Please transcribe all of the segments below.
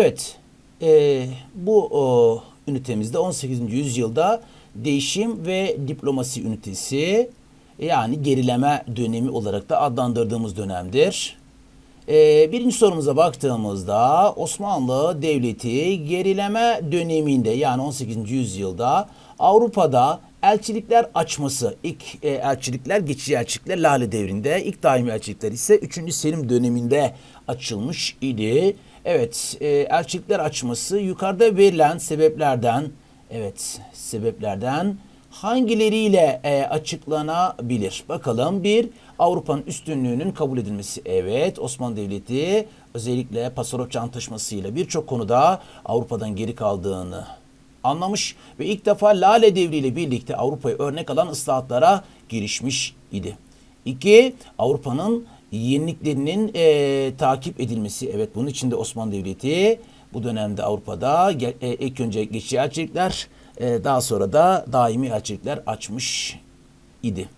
Evet, e, bu o, ünitemizde 18. yüzyılda değişim ve diplomasi ünitesi yani gerileme dönemi olarak da adlandırdığımız dönemdir. E, birinci sorumuza baktığımızda Osmanlı Devleti gerileme döneminde yani 18. yüzyılda Avrupa'da elçilikler açması, ilk e, elçilikler geçici elçilikler Lale devrinde, ilk daimi elçilikler ise 3. Selim döneminde açılmış idi. Evet, e, elçilikler açması yukarıda verilen sebeplerden, evet sebeplerden hangileriyle e, açıklanabilir? Bakalım bir Avrupa'nın üstünlüğünün kabul edilmesi. Evet Osmanlı Devleti özellikle Pasarofça Antlaşması'yla birçok konuda Avrupa'dan geri kaldığını anlamış ve ilk defa Lale Devri ile birlikte Avrupa'yı örnek alan ıslahatlara girişmiş idi. İki, Avrupa'nın yeniliklerinin e, takip edilmesi. Evet bunun için de Osmanlı Devleti bu dönemde Avrupa'da e, ilk önce geçici elçilikler e, daha sonra da daimi elçilikler açmış idi.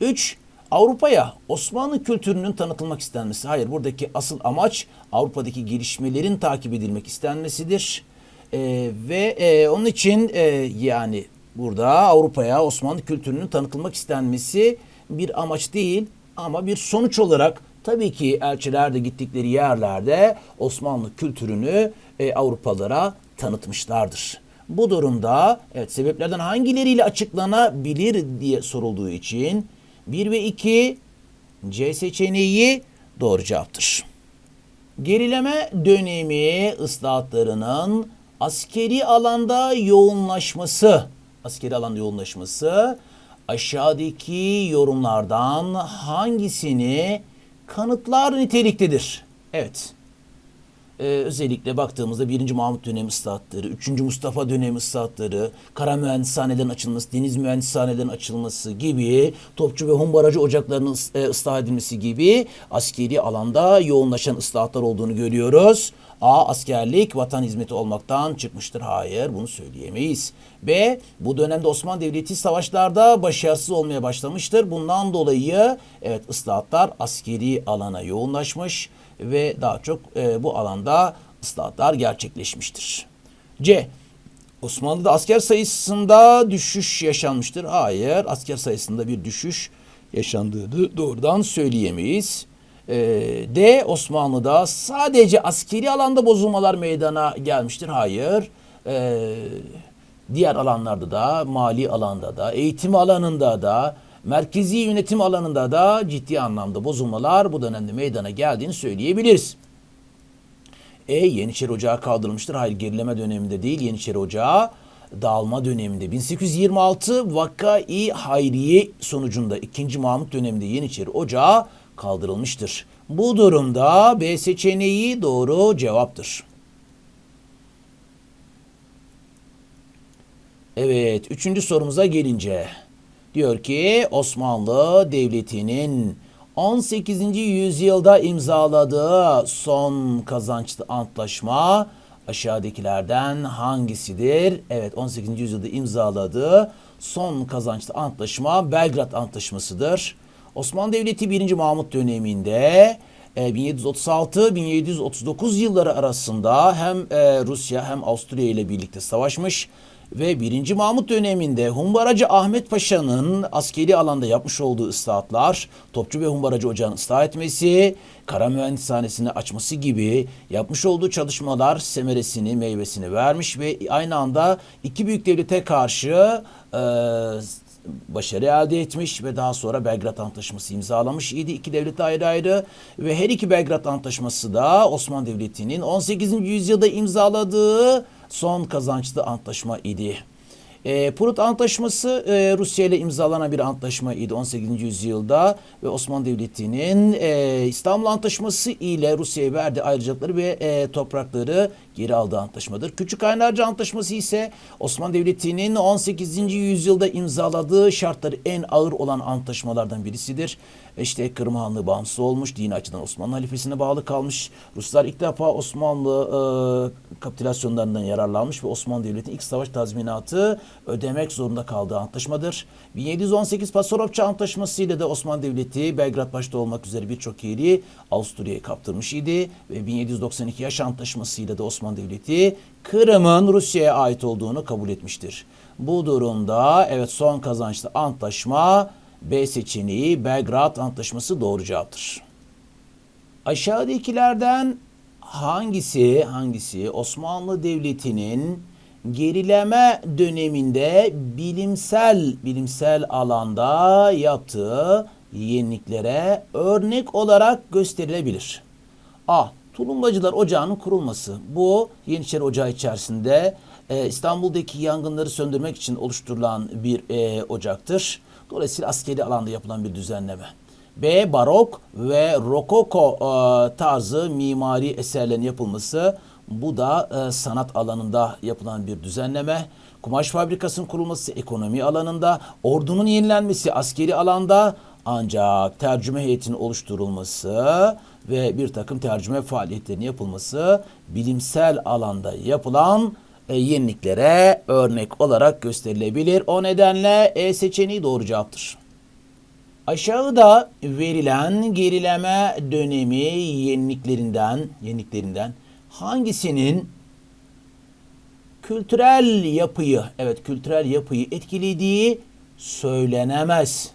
3. Avrupa'ya Osmanlı kültürünün tanıtılmak istenmesi. Hayır buradaki asıl amaç Avrupa'daki gelişmelerin takip edilmek istenmesidir. E, ve e, onun için e, yani burada Avrupa'ya Osmanlı kültürünün tanıtılmak istenmesi bir amaç değil ama bir sonuç olarak tabii ki elçiler de gittikleri yerlerde Osmanlı kültürünü e, Avrupalılara tanıtmışlardır. Bu durumda evet sebeplerden hangileriyle açıklanabilir diye sorulduğu için 1 ve 2 C seçeneği doğru cevaptır. Gerileme dönemi ıslahatlarının askeri alanda yoğunlaşması, askeri alanda yoğunlaşması aşağıdaki yorumlardan hangisini kanıtlar niteliktedir? Evet. Ee, özellikle baktığımızda 1. Mahmut dönemi ıslahatları, 3. Mustafa dönemi ıslahatları, kara mühendishanelerin açılması, deniz mühendishanelerin açılması gibi, topçu ve humbaracı ocaklarının e, ıslah edilmesi gibi askeri alanda yoğunlaşan ıslahatlar olduğunu görüyoruz. A. Askerlik vatan hizmeti olmaktan çıkmıştır. Hayır bunu söyleyemeyiz. B. Bu dönemde Osmanlı Devleti savaşlarda başarısız olmaya başlamıştır. Bundan dolayı evet ıslahatlar askeri alana yoğunlaşmış ve daha çok e, bu alanda ıslahatlar gerçekleşmiştir. C. Osmanlı'da asker sayısında düşüş yaşanmıştır. Hayır, asker sayısında bir düşüş yaşandığını doğrudan söyleyemeyiz. Ee, D. Osmanlı'da sadece askeri alanda bozulmalar meydana gelmiştir. Hayır. Ee, diğer alanlarda da, mali alanda da, eğitim alanında da, merkezi yönetim alanında da ciddi anlamda bozulmalar bu dönemde meydana geldiğini söyleyebiliriz. E Yeniçeri Ocağı kaldırılmıştır. Hayır gerileme döneminde değil Yeniçeri Ocağı dağılma döneminde 1826 Vakai Hayriye sonucunda 2. Mahmut döneminde Yeniçeri Ocağı kaldırılmıştır. Bu durumda B seçeneği doğru cevaptır. Evet, üçüncü sorumuza gelince diyor ki Osmanlı Devleti'nin 18. yüzyılda imzaladığı son kazançlı antlaşma aşağıdakilerden hangisidir? Evet, 18. yüzyılda imzaladığı son kazançlı antlaşma Belgrad Antlaşması'dır. Osmanlı Devleti 1. Mahmut döneminde e, 1736-1739 yılları arasında hem e, Rusya hem Avusturya ile birlikte savaşmış ve 1. Mahmut döneminde Humbaracı Ahmet Paşa'nın askeri alanda yapmış olduğu ıslahatlar, Topçu ve Humbaracı Ocağı'nı ıslah etmesi, Kara Mühendishanesi'ni açması gibi yapmış olduğu çalışmalar semeresini, meyvesini vermiş ve aynı anda iki büyük devlete karşı e, başarı elde etmiş ve daha sonra Belgrad Antlaşması imzalamış idi. İki devlet ayrı ayrı ve her iki Belgrad Antlaşması da Osmanlı Devleti'nin 18. yüzyılda imzaladığı son kazançlı antlaşma idi. E, Prut Antlaşması e, Rusya ile imzalanan bir antlaşma idi 18. yüzyılda ve Osmanlı Devleti'nin e, İstanbul Antlaşması ile Rusya'ya verdiği ayrıcalıkları ve e, toprakları geri aldığı antlaşmadır. Küçük Kaynarca Antlaşması ise Osmanlı Devleti'nin 18. yüzyılda imzaladığı şartları en ağır olan antlaşmalardan birisidir. İşte Kırım Hanlığı bağımsız olmuş, dini açıdan Osmanlı halifesine bağlı kalmış. Ruslar ilk defa Osmanlı e, kapitülasyonlarından yararlanmış ve Osmanlı Devleti'nin ilk savaş tazminatı ödemek zorunda kaldığı antlaşmadır. 1718 Pasarofça Antlaşması ile de Osmanlı Devleti Belgrad başta olmak üzere birçok yeri Avusturya'ya kaptırmış idi ve 1792 Yaş Antlaşması ile de Osmanlı Osmanlı Devleti Kırım'ın Rusya'ya ait olduğunu kabul etmiştir. Bu durumda evet son kazançlı antlaşma B seçeneği Belgrad Antlaşması doğru cevaptır. Aşağıdakilerden hangisi hangisi Osmanlı Devleti'nin gerileme döneminde bilimsel bilimsel alanda yaptığı yeniliklere örnek olarak gösterilebilir? A. Tulumbacılar Ocağı'nın kurulması. Bu Yeniçeri Ocağı içerisinde e, İstanbul'daki yangınları söndürmek için oluşturulan bir e, ocaktır. Dolayısıyla askeri alanda yapılan bir düzenleme. B. Barok ve Rokoko e, tarzı mimari eserlerin yapılması. Bu da e, sanat alanında yapılan bir düzenleme. Kumaş fabrikasının kurulması ekonomi alanında, ordunun yenilenmesi askeri alanda ancak tercüme heyetinin oluşturulması ve bir takım tercüme faaliyetlerinin yapılması bilimsel alanda yapılan e, yeniliklere örnek olarak gösterilebilir. O nedenle E seçeneği doğru cevaptır. Aşağıda verilen gerileme dönemi yeniliklerinden yeniliklerinden hangisinin kültürel yapıyı evet kültürel yapıyı etkilediği söylenemez.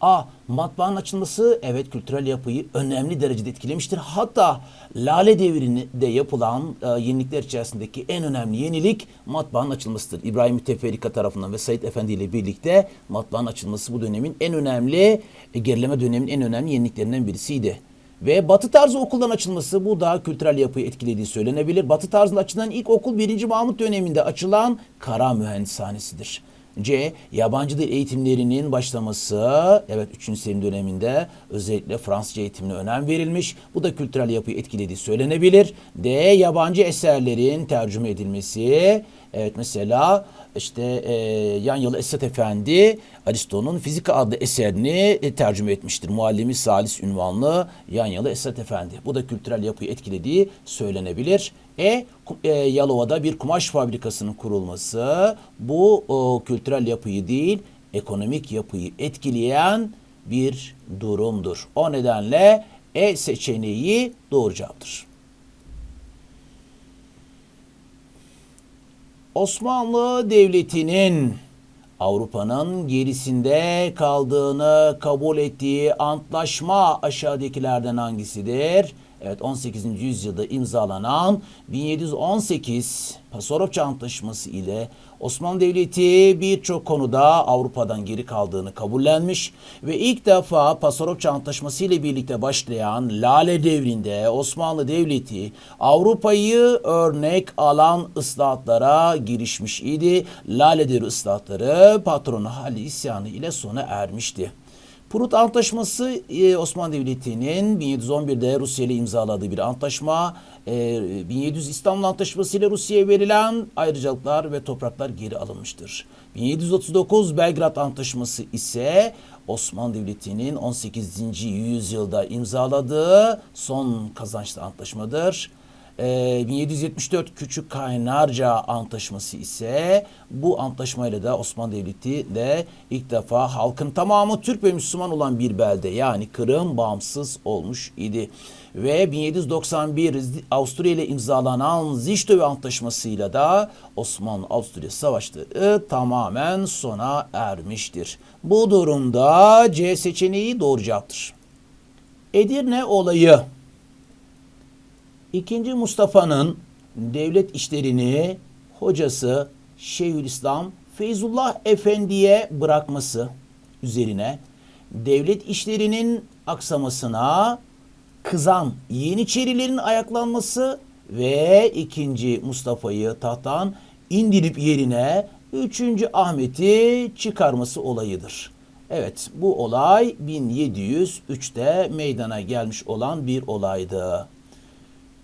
A. Matbaanın açılması evet kültürel yapıyı önemli derecede etkilemiştir. Hatta Lale Devri'nde yapılan e, yenilikler içerisindeki en önemli yenilik matbaanın açılmasıdır. İbrahim Müteferrika tarafından ve Said Efendi ile birlikte matbaanın açılması bu dönemin en önemli, e, gerileme döneminin en önemli yeniliklerinden birisiydi. Ve batı tarzı okuldan açılması bu da kültürel yapıyı etkilediği söylenebilir. Batı tarzında açılan ilk okul 1. Mahmut döneminde açılan Kara Mühendishanesidir. C. Yabancı dil eğitimlerinin başlaması. Evet 3. Selim döneminde özellikle Fransızca eğitimine önem verilmiş. Bu da kültürel yapıyı etkilediği söylenebilir. D. Yabancı eserlerin tercüme edilmesi. Evet mesela işte e, Yanyalı Esat Efendi Aristo'nun Fizika adlı eserini e, tercüme etmiştir. Muallimi Salis ünvanlı Yanyalı Esat Efendi. Bu da kültürel yapıyı etkilediği söylenebilir. E, e Yalova'da bir kumaş fabrikasının kurulması bu o, kültürel yapıyı değil ekonomik yapıyı etkileyen bir durumdur. O nedenle E seçeneği doğru cevaptır. Osmanlı Devleti'nin Avrupa'nın gerisinde kaldığını kabul ettiği antlaşma aşağıdakilerden hangisidir? Evet 18. yüzyılda imzalanan 1718 Pasarofça Antlaşması ile Osmanlı Devleti birçok konuda Avrupa'dan geri kaldığını kabullenmiş ve ilk defa Pasarofça Antlaşması ile birlikte başlayan Lale Devri'nde Osmanlı Devleti Avrupa'yı örnek alan ıslahatlara girişmiş idi. Lale Devri ıslahatları patronu Hali isyanı ile sona ermişti. Prut Antlaşması e, Osmanlı Devleti'nin 1711'de Rusya ile imzaladığı bir antlaşma. 1700 e, İstanbul Antlaşması ile Rusya'ya verilen ayrıcalıklar ve topraklar geri alınmıştır. 1739 Belgrad Antlaşması ise Osmanlı Devleti'nin 18. yüzyılda imzaladığı son kazançlı antlaşmadır. 1774 ee, Küçük Kaynarca Antlaşması ise bu antlaşmayla da Osmanlı Devleti de ilk defa halkın tamamı Türk ve Müslüman olan bir belde yani Kırım bağımsız olmuş idi. Ve 1791 Avusturya ile imzalanan Zichtove Antlaşması'yla da Osmanlı-Avusturya savaşları tamamen sona ermiştir. Bu durumda C seçeneği doğru cevaptır. Edirne olayı İkinci Mustafa'nın devlet işlerini hocası Şeyhülislam Feyzullah Efendi'ye bırakması üzerine devlet işlerinin aksamasına kızan Yeniçerilerin ayaklanması ve ikinci Mustafa'yı tahttan indirip yerine üçüncü Ahmet'i çıkarması olayıdır. Evet bu olay 1703'te meydana gelmiş olan bir olaydı.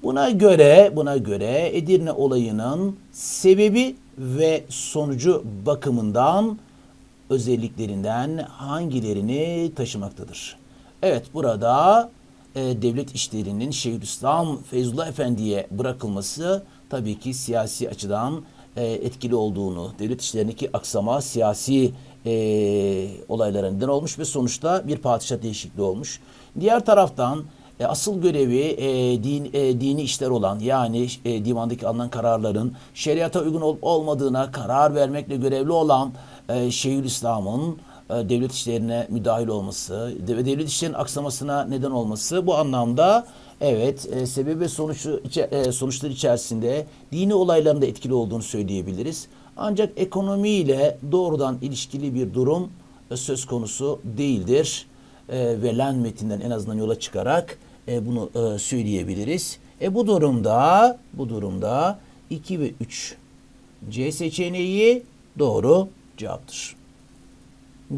Buna göre buna göre Edirne olayının sebebi ve sonucu bakımından özelliklerinden hangilerini taşımaktadır? Evet burada e, devlet işlerinin Şeyhülislam Feyzullah Efendi'ye bırakılması tabii ki siyasi açıdan e, etkili olduğunu, devlet işlerindeki aksama siyasi e, olaylara neden olmuş ve sonuçta bir padişah değişikliği olmuş. Diğer taraftan e, asıl görevi e, din, e, dini işler olan yani e, divandaki alınan kararların şeriata uygun olup olmadığına karar vermekle görevli olan e, Şeyhülislam'ın e, devlet işlerine müdahil olması ve devlet işlerinin aksamasına neden olması bu anlamda evet e, sebep ve sonuçlu, içe- e, sonuçlar içerisinde dini olayların da etkili olduğunu söyleyebiliriz. Ancak ekonomiyle doğrudan ilişkili bir durum e, söz konusu değildir. E, verilen metinden en azından yola çıkarak e, bunu e, söyleyebiliriz. E bu durumda bu durumda 2 ve 3 C seçeneği doğru cevaptır.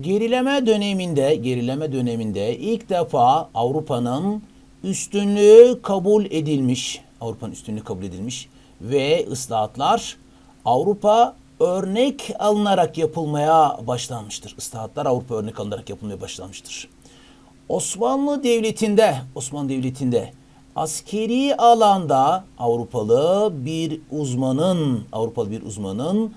Gerileme döneminde, gerileme döneminde ilk defa Avrupa'nın üstünlüğü kabul edilmiş, Avrupa'nın üstünlüğü kabul edilmiş ve ıslahatlar Avrupa örnek alınarak yapılmaya başlanmıştır. Islahatlar Avrupa örnek alınarak yapılmaya başlanmıştır. Osmanlı Devleti'nde, Osmanlı Devleti'nde askeri alanda Avrupalı bir uzmanın, Avrupalı bir uzmanın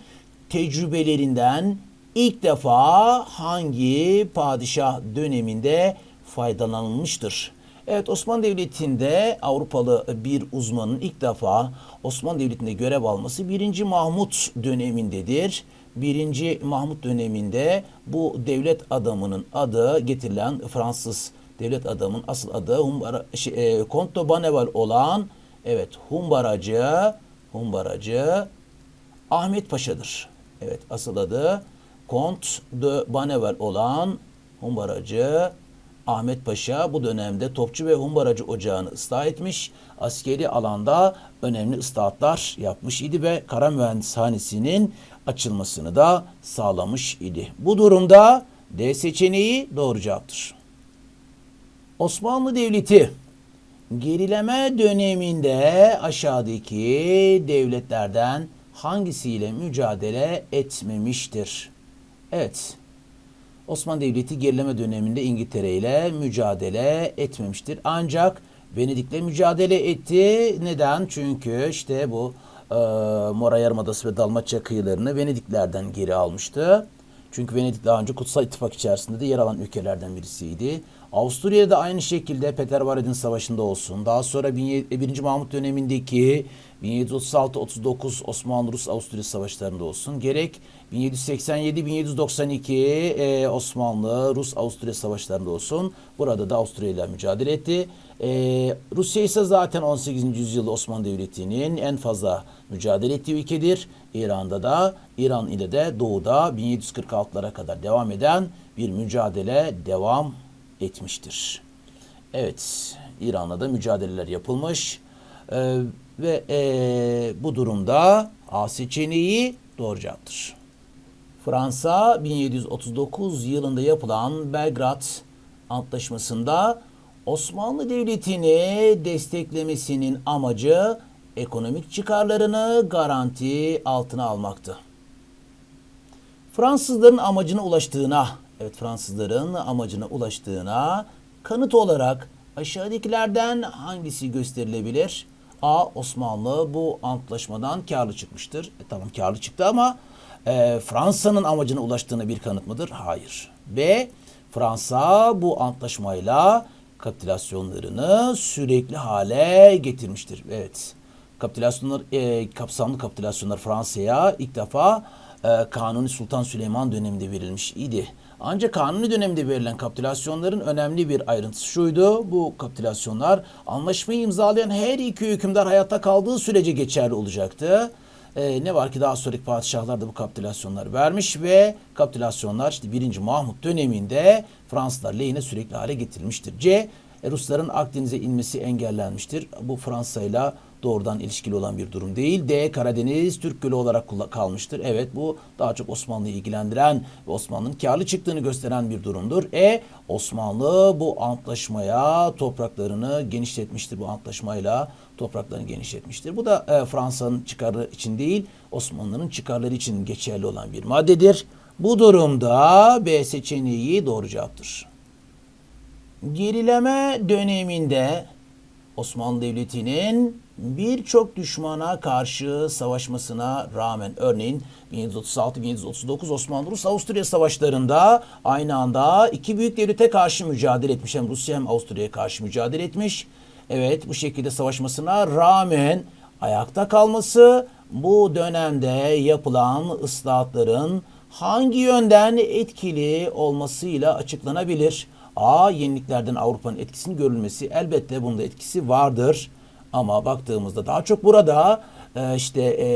tecrübelerinden ilk defa hangi padişah döneminde faydalanılmıştır? Evet Osmanlı Devleti'nde Avrupalı bir uzmanın ilk defa Osmanlı Devleti'nde görev alması 1. Mahmut dönemindedir. 1. Mahmut döneminde bu devlet adamının adı getirilen Fransız devlet adamının asıl adı Humbara, şey, e, Comte de Bonneval olan evet Humbaracı Humbaracı Ahmet Paşa'dır. Evet asıl adı Comte de Bonneval olan Humbaracı Ahmet Paşa bu dönemde Topçu ve Humbaracı Ocağı'nı ıslah etmiş. Askeri alanda önemli ıslahatlar yapmış idi ve Kara Mühendishanesi'nin açılmasını da sağlamış idi. Bu durumda D seçeneği doğru cevaptır. Osmanlı Devleti gerileme döneminde aşağıdaki devletlerden hangisiyle mücadele etmemiştir? Evet. Osmanlı Devleti gerileme döneminde İngiltere ile mücadele etmemiştir. Ancak Venedik'le mücadele etti. Neden? Çünkü işte bu e, Mora Yarımadası ve Dalmaçya kıyılarını Venediklerden geri almıştı. Çünkü Venedik daha önce Kutsal İttifak içerisinde de yer alan ülkelerden birisiydi. Avusturya'da da aynı şekilde Petervaradin Savaşı'nda olsun. Daha sonra 1. Mahmut dönemindeki 1736-39 Osmanlı-Rus-Avusturya savaşlarında olsun. Gerek 1787-1792 e, Osmanlı-Rus-Avusturya savaşlarında olsun. Burada da Avusturya ile mücadele etti. E, Rusya ise zaten 18. yüzyılda Osmanlı Devleti'nin en fazla mücadele ettiği ülkedir. İran'da da İran ile de doğuda 1746'lara kadar devam eden bir mücadele devam etmiştir. Evet, İran'la da mücadeleler yapılmış Ee, ve ee, bu durumda A seçeneği doğru cevaptır. Fransa 1739 yılında yapılan Belgrad Antlaşması'nda Osmanlı Devleti'ni desteklemesinin amacı ekonomik çıkarlarını garanti altına almaktı. Fransızların amacına ulaştığına, evet Fransızların amacına ulaştığına kanıt olarak aşağıdakilerden hangisi gösterilebilir? A. Osmanlı bu antlaşmadan karlı çıkmıştır. E, tamam karlı çıktı ama e, Fransa'nın amacına ulaştığına bir kanıt mıdır? Hayır. B. Fransa bu antlaşmayla kapitülasyonlarını sürekli hale getirmiştir. Evet. Kapitülasyonlar, e, kapsamlı kapitülasyonlar Fransa'ya ilk defa Kanuni Sultan Süleyman döneminde verilmiş idi. Ancak Kanuni döneminde verilen kapitülasyonların önemli bir ayrıntısı şuydu. Bu kapitülasyonlar anlaşmayı imzalayan her iki hükümdar hayatta kaldığı sürece geçerli olacaktı. Ee, ne var ki daha sonraki padişahlar da bu kapitülasyonları vermiş ve kapitülasyonlar işte 1. Mahmut döneminde Fransızlar lehine sürekli hale getirilmiştir. C. e, Rusların Akdeniz'e inmesi engellenmiştir. Bu Fransa ile doğrudan ilişkili olan bir durum değil. D. Karadeniz Türk Gölü olarak kalmıştır. Evet bu daha çok Osmanlı'yı ilgilendiren ve Osmanlı'nın karlı çıktığını gösteren bir durumdur. E. Osmanlı bu antlaşmaya topraklarını genişletmiştir. Bu antlaşmayla topraklarını genişletmiştir. Bu da e, Fransa'nın çıkarı için değil Osmanlı'nın çıkarları için geçerli olan bir maddedir. Bu durumda B seçeneği doğru cevaptır. Gerileme döneminde Osmanlı Devleti'nin birçok düşmana karşı savaşmasına rağmen örneğin 1736-1739 Osmanlı-Rus Avusturya savaşlarında aynı anda iki büyük devlete karşı mücadele etmiş. Hem Rusya hem Avusturya'ya karşı mücadele etmiş. Evet bu şekilde savaşmasına rağmen ayakta kalması bu dönemde yapılan ıslahatların hangi yönden etkili olmasıyla açıklanabilir? A. Yeniliklerden Avrupa'nın etkisinin görülmesi elbette bunda etkisi vardır. Ama baktığımızda daha çok burada e, işte e,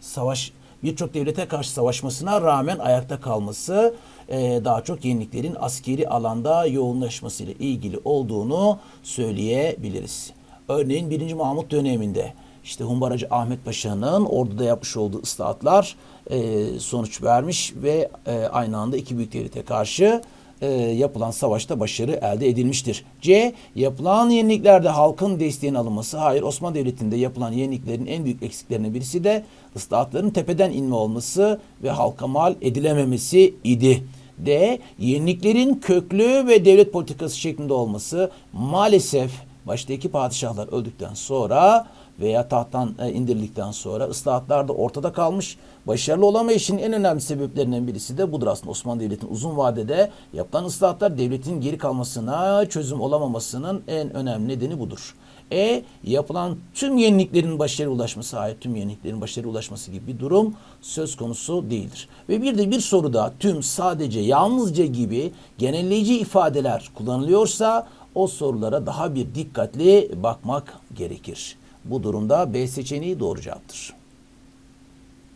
savaş birçok devlete karşı savaşmasına rağmen ayakta kalması e, daha çok yeniliklerin askeri alanda yoğunlaşmasıyla ilgili olduğunu söyleyebiliriz. Örneğin 1. Mahmut döneminde işte Humbaracı Ahmet Paşa'nın orduda yapmış olduğu ıslahatlar e, sonuç vermiş ve e, aynı anda iki büyük devlete karşı e, yapılan savaşta başarı elde edilmiştir. C. Yapılan yeniliklerde halkın desteğinin alınması. Hayır Osmanlı Devleti'nde yapılan yeniliklerin en büyük eksiklerinden birisi de ıslahatların tepeden inme olması ve halka mal edilememesi idi. D. Yeniliklerin köklü ve devlet politikası şeklinde olması maalesef başta iki padişahlar öldükten sonra veya tahttan e, indirildikten sonra ıslahatlar da ortada kalmış. Başarılı olamayışın en önemli sebeplerinden birisi de budur aslında. Osmanlı Devleti'nin uzun vadede yapılan ıslahatlar devletin geri kalmasına çözüm olamamasının en önemli nedeni budur. E yapılan tüm yeniliklerin başarıya ulaşması, hayır tüm yeniliklerin başarıya ulaşması gibi bir durum söz konusu değildir. Ve bir de bir soruda tüm, sadece, yalnızca gibi genelleyici ifadeler kullanılıyorsa o sorulara daha bir dikkatli bakmak gerekir. Bu durumda B seçeneği doğru cevaptır.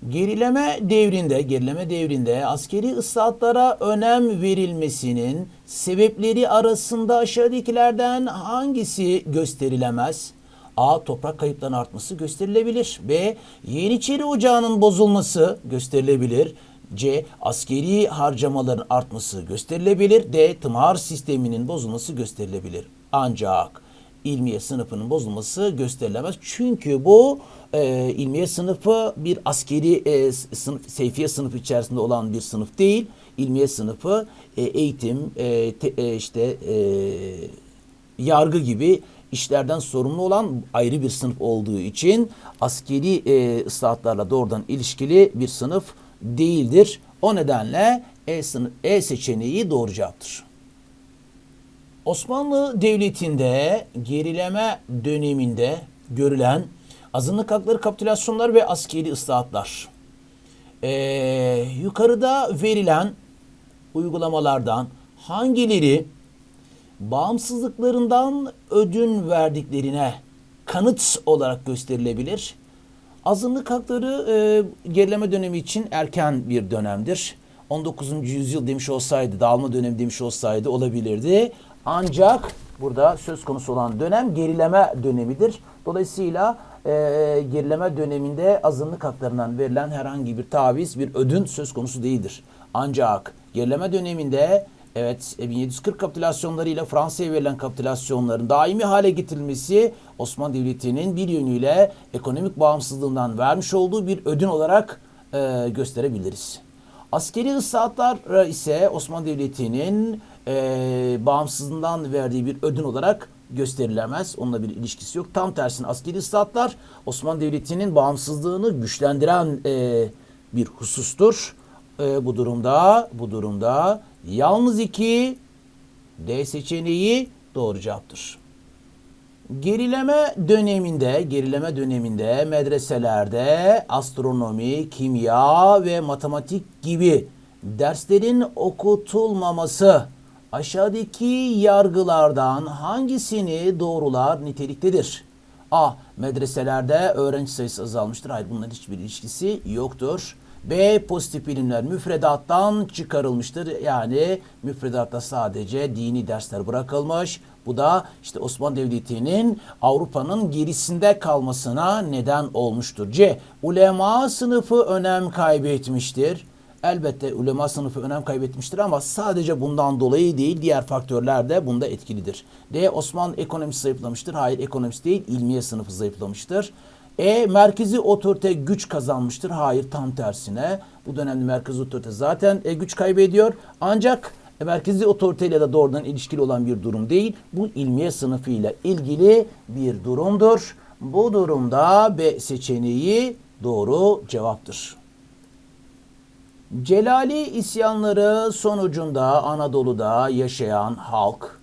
Gerileme devrinde, gerileme devrinde askeri ıslahatlara önem verilmesinin sebepleri arasında aşağıdakilerden hangisi gösterilemez? A. Toprak kayıplarının artması gösterilebilir. B. Yeniçeri ocağının bozulması gösterilebilir. C. Askeri harcamaların artması gösterilebilir. D. Tımar sisteminin bozulması gösterilebilir. Ancak ilmiye sınıfının bozulması gösterilemez. Çünkü bu e, ilmiye sınıfı bir askeri e, sınıf, seyfiye sınıfı içerisinde olan bir sınıf değil. İlmiye sınıfı e, eğitim, e, te, e, işte e, yargı gibi işlerden sorumlu olan ayrı bir sınıf olduğu için askeri e, ıslahatlarla doğrudan ilişkili bir sınıf değildir. O nedenle E, sınıf, e seçeneği doğru cevaptır. Osmanlı Devleti'nde gerileme döneminde görülen azınlık hakları kapitülasyonlar ve askeri ıslahatlar. Ee, yukarıda verilen uygulamalardan hangileri bağımsızlıklarından ödün verdiklerine kanıt olarak gösterilebilir? Azınlık hakları e, gerileme dönemi için erken bir dönemdir. 19. yüzyıl demiş olsaydı, dağılma dönemi demiş olsaydı olabilirdi. Ancak burada söz konusu olan dönem gerileme dönemidir. Dolayısıyla e, gerileme döneminde azınlık haklarından verilen herhangi bir taviz, bir ödün söz konusu değildir. Ancak gerileme döneminde evet 1740 kapitülasyonlarıyla Fransa'ya verilen kapitülasyonların daimi hale getirilmesi Osmanlı Devleti'nin bir yönüyle ekonomik bağımsızlığından vermiş olduğu bir ödün olarak e, gösterebiliriz. Askeri ıslahatlar ise Osmanlı Devleti'nin e, bağımsızlığından verdiği bir ödün olarak gösterilemez. Onunla bir ilişkisi yok. Tam tersine askeri ıslahatlar Osmanlı Devleti'nin bağımsızlığını güçlendiren e, bir husustur. E, bu durumda bu durumda yalnız iki D seçeneği doğru cevaptır. Gerileme döneminde, gerileme döneminde medreselerde astronomi, kimya ve matematik gibi derslerin okutulmaması aşağıdaki yargılardan hangisini doğrular niteliktedir? A. Medreselerde öğrenci sayısı azalmıştır. Hayır bunların hiçbir ilişkisi yoktur. B. Pozitif bilimler müfredattan çıkarılmıştır. Yani müfredatta sadece dini dersler bırakılmış. Bu da işte Osmanlı Devleti'nin Avrupa'nın gerisinde kalmasına neden olmuştur. C. Ulema sınıfı önem kaybetmiştir. Elbette ulema sınıfı önem kaybetmiştir ama sadece bundan dolayı değil diğer faktörler de bunda etkilidir. D. Osmanlı ekonomisi zayıflamıştır. Hayır ekonomisi değil ilmiye sınıfı zayıflamıştır. E merkezi otorite güç kazanmıştır. Hayır tam tersine. Bu dönemde merkezi otorite zaten e, güç kaybediyor. Ancak e, merkezi otoriteyle de doğrudan ilişkili olan bir durum değil. Bu ilmiye sınıfıyla ilgili bir durumdur. Bu durumda B seçeneği doğru cevaptır. Celali isyanları sonucunda Anadolu'da yaşayan halk,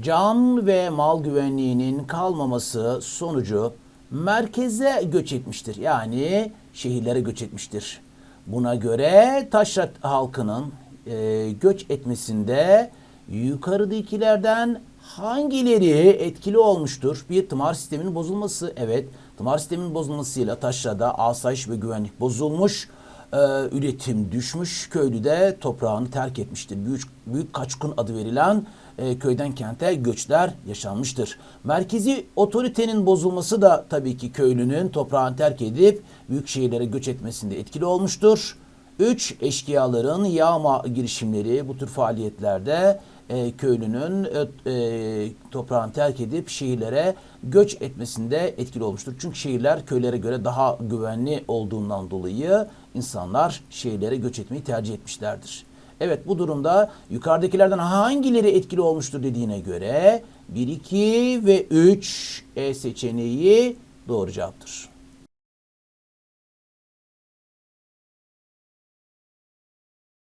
can ve mal güvenliğinin kalmaması sonucu merkeze göç etmiştir. Yani şehirlere göç etmiştir. Buna göre taşra halkının e, göç etmesinde yukarıdakilerden hangileri etkili olmuştur? Bir tımar sisteminin bozulması. Evet, tımar sisteminin bozulmasıyla taşrada asayiş ve güvenlik bozulmuş. Ee, üretim düşmüş. Köylü de toprağını terk etmiştir. Büyük, büyük kaçkın adı verilen e, köyden kente göçler yaşanmıştır. Merkezi otoritenin bozulması da tabii ki köylünün toprağını terk edip büyük şehirlere göç etmesinde etkili olmuştur. 3. Eşkıyaların yağma girişimleri bu tür faaliyetlerde e, köylünün e, e, toprağını terk edip şehirlere göç etmesinde etkili olmuştur. Çünkü şehirler köylere göre daha güvenli olduğundan dolayı insanlar şehirlere göç etmeyi tercih etmişlerdir. Evet bu durumda yukarıdakilerden hangileri etkili olmuştur dediğine göre 1, 2 ve 3 E seçeneği doğru cevaptır.